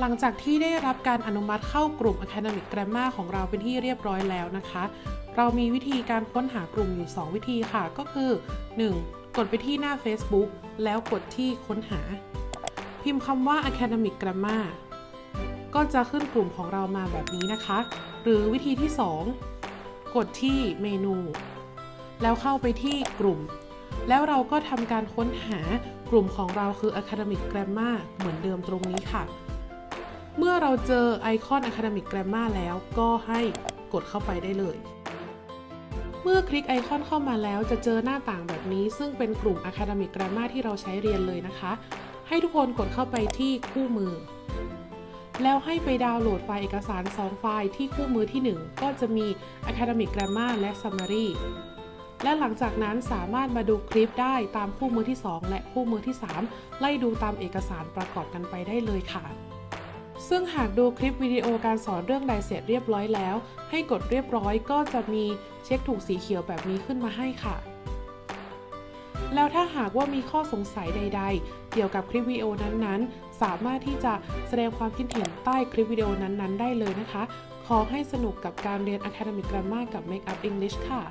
หลังจากที่ได้รับการอนุมัติเข้ากลุ่ม Academic Grammar ของเราเป็นที่เรียบร้อยแล้วนะคะ เรามีวิธีการค้นหากลุ่มอยู่ 2 วิธีค่ะ ก็คือ 1. กดไปที่หน้า Facebook แล้วกดที่ค้นหา พิมพ์คำว่า Academic Grammar ก็จะขึ้นกลุ่มของเรามาแบบนี้นะคะ หรือวิธีที่ 2 กดที่เมนู แล้วเข้าไปที่กลุ่ม แล้วเราก็ทำการค้นหากลุ่มของเราคือ Academic Grammar เหมือนเดิมตรงนี้ค่ะ เมื่อเราเจอไอคอน Academic Grammar แล้วก็ให้กดเข้าไปได้เลย เมื่อคลิกไอคอนเข้ามาแล้วจะเจอหน้าต่างแบบนี้ ซึ่งเป็นกลุ่ม Academic Grammar ที่เราใช้เรียนเลยนะคะ ให้ทุกคนกดเข้าไปที่คู่มือ แล้วให้ไปดาวน์โหลดไฟล์เอกสาร 2 ไฟล์ที่คู่มือที่ 1 ก็จะมี Academic Grammar และ Summary และหลังจากนั้นสามารถมาดูคลิปได้ตามคู่มือที่ 2 และคู่มือที่ 3 ไล่ดูตามเอกสารประกอบกันไปได้เลยค่ะ ซึ่งหากดูคลิปวิดีโอการสอนเรื่องใดเสร็จเรียบร้อยแล้ว ให้กดเรียบร้อยก็จะมีเช็คถูกสีเขียวแบบนี้ขึ้นมาให้ค่ะ แล้วถ้าหากว่ามีข้อสงสัยใด ๆ เกี่ยวกับคลิปวิดีโอนั้นๆ สามารถที่จะแสดงความคิดเห็นใต้คลิปวิดีโอนั้นๆ ได้เลยนะคะ ขอให้สนุกกับการเรียน Academic Grammar กับ Make Up English ค่ะ